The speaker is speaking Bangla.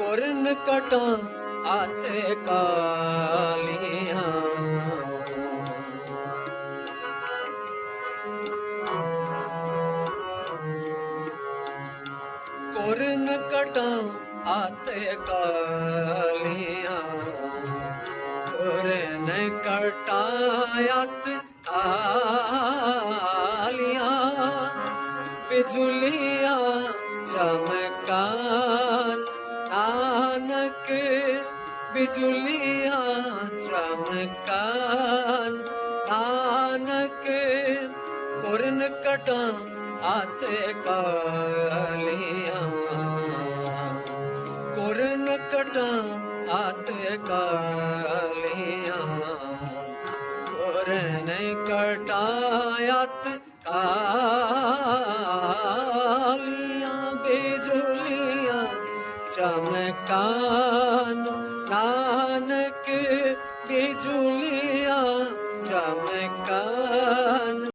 করেন কটা আতে কালিয়া করেন কটা আতে কালিয়া করেন কটা আতে कालिया। बिजुलिया चमका के बिजुलिया चमकान नानक पुरन कटा आते कालिया पुरन कटा आते कालिया पुरन कटा आत कालिया बिजुलिया चमकानो नानक बिजुलिया चमकान